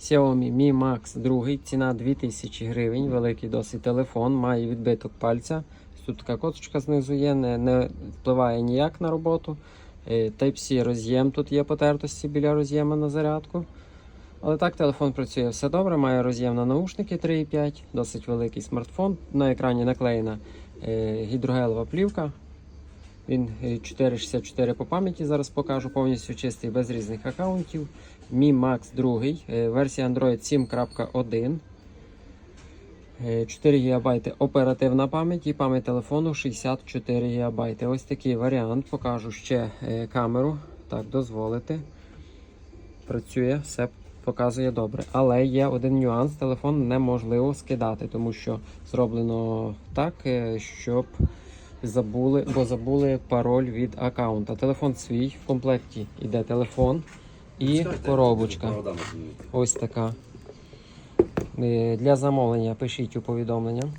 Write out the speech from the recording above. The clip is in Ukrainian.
Xiaomi Mi Max 2, ціна 2000 гривень, великий досить телефон, має відбиток пальця. Тут така косточка знизу є, не, не впливає ніяк на роботу. Е, Type-C роз'єм тут є потертості біля роз'єму на зарядку. Але так телефон працює все добре, має роз'єм на наушники 3,5, досить великий смартфон. На екрані наклеєна е, гідрогелова плівка. Він е, 4,64 по пам'яті зараз покажу, повністю чистий, без різних аккаунтів. Mi Max 2, е, версія Android 7.1. Е, 4 ГБ оперативна пам'ять і пам'ять телефону 64 ГБ. Ось такий варіант. Покажу ще е, камеру. Так, дозволити. Працює, все показує добре. Але є один нюанс: телефон неможливо скидати, тому що зроблено так, е, щоб забули, бо забули пароль від аккаунта. Телефон свій, в комплекті йде телефон і коробочка. Ось така. Е, Для замовлення пишіть у повідомлення.